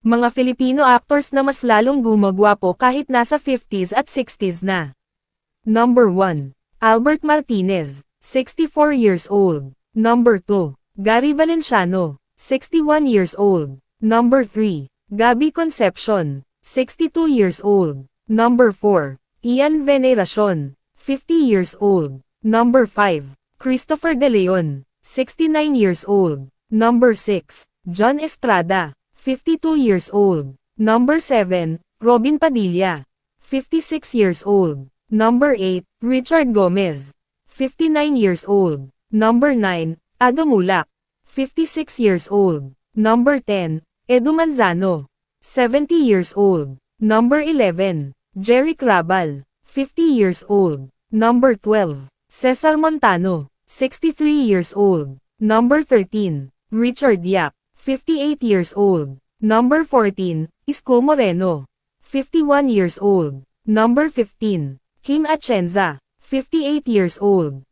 Mga Filipino actors na mas lalong gumagwapo kahit nasa 50s at 60s na. Number 1. Albert Martinez, 64 years old. Number 2. Gary Valenciano, 61 years old. Number 3. Gabby Concepcion, 62 years old. Number 4. Ian Veneracion, 50 years old. Number 5. Christopher De Leon, 69 years old. Number 6. John Estrada, 52 years old. Number 7. Robin Padilla, 56 years old. Number 8. Richard Gomez, 59 years old. Number 9. Aga Mulak, 56 years old. Number 10. Edu Manzano, 70 years old. Number 11. Jerry Crabal, 50 years old. Number 12. Cesar Montano, 63 years old. Number 13. Richard Yap, 58 years old. Number 14. Isko Moreno, 51 years old. Number 15. Kim Atienza, 58 years old.